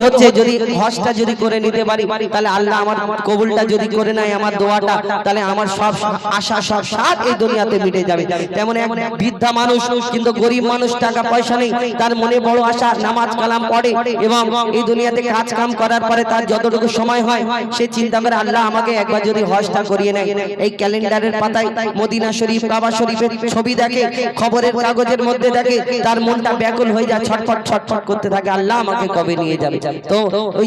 হচ্ছে যদি হজটা যদি করে নিতে পারি তাহলে আল্লাহ আমার কবুলটা যদি করে নেয় আমার দোয়াটা তাহলে আমার সব আশা সব সাত এই দুনিয়াতে মিটে যাবে। তেমন এক বৃদ্ধা মানুষ কিন্তু গরিব মানুষ টাকা পয়সা নেই তার মনে বড় আশা নামাজ কালাম পড়ে এবং এই দুনিয়াতে কাজ কাম করার পরে তার যতটুকু সময় হয় সে চিন্তা করে আল্লাহ আমাকে একবার যদি হজটা করিয়ে নেয়। এই ক্যালেন্ডারের পাতায় মদিনা শরীফ কাবা শরীফের ছবি দেখে খবরের কাগজের মধ্যে দেখে তার মনটা ব্যাকুল হয়ে যায় ছটফট ছটফট করতে থাকে আল্লাহ আমাকে কবে নিয়ে যাবে তো ওই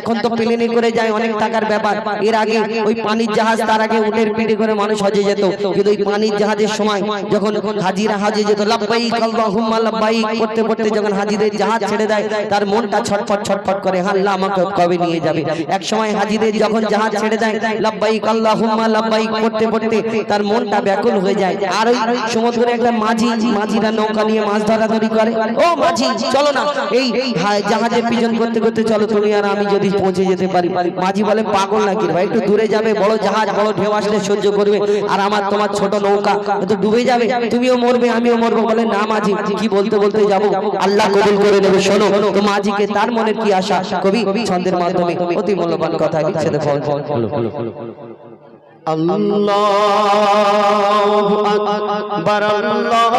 এখন তো প্লেনে করে যায় অনেক টাকার ব্যাপার। এর আগে ওই পানির জাহাজ তার আগে উটের পিঠে করে মানুষ হজে যেত। কিন্তু ওই পানির জাহাজের সময় যখন হাজিরা হাজে যেত লাব্বাইক আল্লাহুম্মা লাব্বাইক করতে করতে যখন হাজিদের জাহাজ ছেড়ে দেয় তার মনটা ছটফট ছটফট করে আল্লাহ আমাকে কবে নিয়ে যাবে? এক সময় হাজিদের যখন জাহাজ ছেড়ে দেয় লাব্বাইক আল্লাহুম্মা লাব্বাইক করতে করতে তার মনটা ব্যাকুল হয়ে যায়। আর ওই সমুদ্রে একটা মাঝি মাঝিরা নৌকা নিয়ে মাছ ধরাধরি করে। ও মাঝি চলো না এই জাহাজের পিছন করতে করতে চলো তুমি আর আমি যদি পৌঁছে যেতে পারি। মাঝি বলে পাগল নাকি ভাই? একটু দূরে যাবে বড় জাহাজ বড় ঢেউ আসলে সহ্য করবে। আর আমার তোমার ছোট নৌকা তো ডুবে যাবে। তুমিও মরবে আমিও মরবো। বলে না মাঝি কি বলতে বলতে যাব? আল্লাহ কবুল করে নেবে শোনো। তো মাঝিকে তার মনের কি আশা? কবি ছন্দের মাধ্যমে অতি মূল্যবান কথা বিচ্ছেদে ফল ফল আল্লাহু আকবার আল্লাহু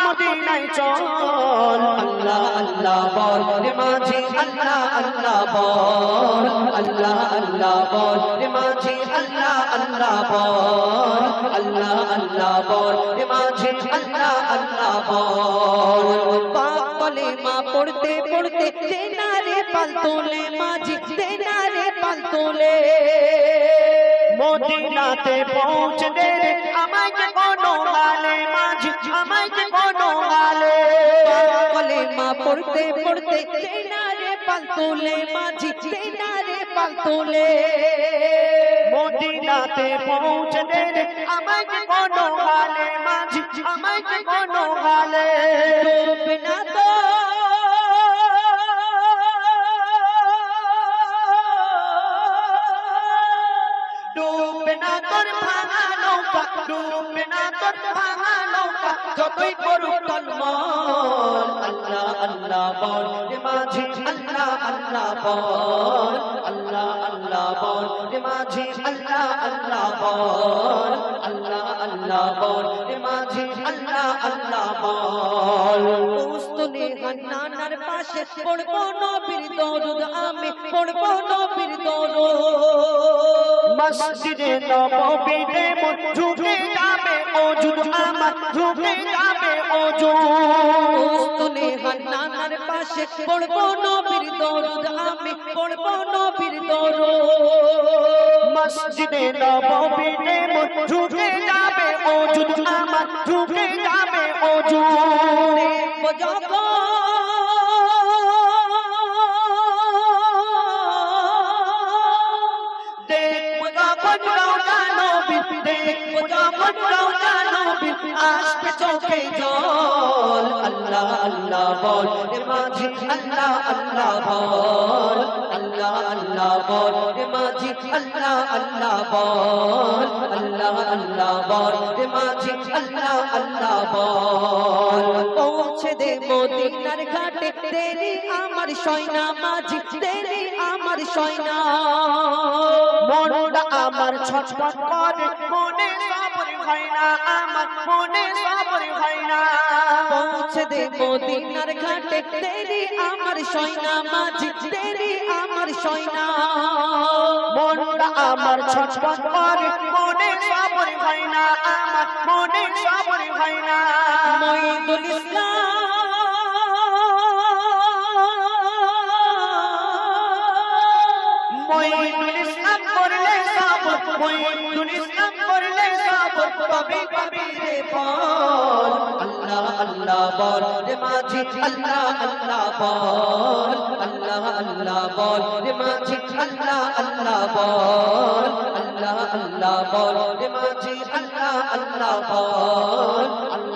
বাপ মদিনায় চল। আল্লাহ আল্লাহ বল। রে মাঝি আল্লাহ আল্লাহ বল। আল্লাহ আল্লাহ বল। রে মাঝি আল্লাহ আল্লাহ বল। আল্লাহ আল্লাহ বল। রে মাঝি আল্লাহ আল্লাহ বল। পাক বলে মা পড়তে পড়তে তেনারে পাল তোলে। মাঝি তেনারে পাল তোলে। মদিনাতে পৌঁছে দে রে, আমাকে কোনো গালে মাঝি আমাকে কোনো গালে বলে মা পড়তে পড়তে তেনারে পাল তোলে মাঝি তেনারে পাল তোলে মদিনাতে পৌঁছে দে রে, আমাকে কোনো গালে মাঝি আমাকে কোনো গালে ডুবে না তো। ডুবে না তোর ভাঙা নৌকা ডুবে না তোর ভাঙা নৌকা যতই করুক তন্মল আল্লাহ বল আল্লাহ আল্লাহ বল রে মাঝি আল্লাহ আল্লাহ বল আল্লাহ আল্লাহ বল রে মাঝি আল্লাহ আল্লাহ বল। উস্তনে হান্নানার পাশে পড়ব নবীর দরুদ আমি পড়ব নবীর দরুদ। মসজিদে নববীতে ঝুঁকে যাবে ওজুদ আমার ঝুঁকে যাবে ওজুদ পাশে পড়ব নবীর দরুদ আমি পড়ব নবীর দরুদ? মসজিদে নববীতে ঝুঁকে যাবে ওজুদ আমার ঝুঁকে যাবে ওজুদ দেখব যখন দেখব যখন রওজা নবীর আসবে চোখে জল। আল্লাহ আল্লাহ পৌঁছে দে মদিনার ঘাটে, তেরি আমার সয়না মাঝি, তেরি আমার সয়না। মনটা আমার ছটফট করে, মনে সবর হয় না আমার, মনে সবর হয় না। পৌঁছে দেব দিনার ঘাটে তেরি আমার সয়না মাঝি তেরি আমার সয়না। মনটা আমার ছটফট করে মনে সবর হয় না আমার মনে সবর হয় না। মঈদুল ইসলাম। মঈদুল ইসলাম করলে সবর মঈদুল ইসলাম তবে পাবি রে ফল আল্লাহ আল্লাহ বল। রে মাঝি, আল্লাহ আল্লাহ বল। আল্লাহ আল্লাহ বল। রে মাঝি, আল্লাহ আল্লাহ বল। আল্লাহ আল্লাহ বল। রে মাঝি, আল্লাহ আল্লাহ বল।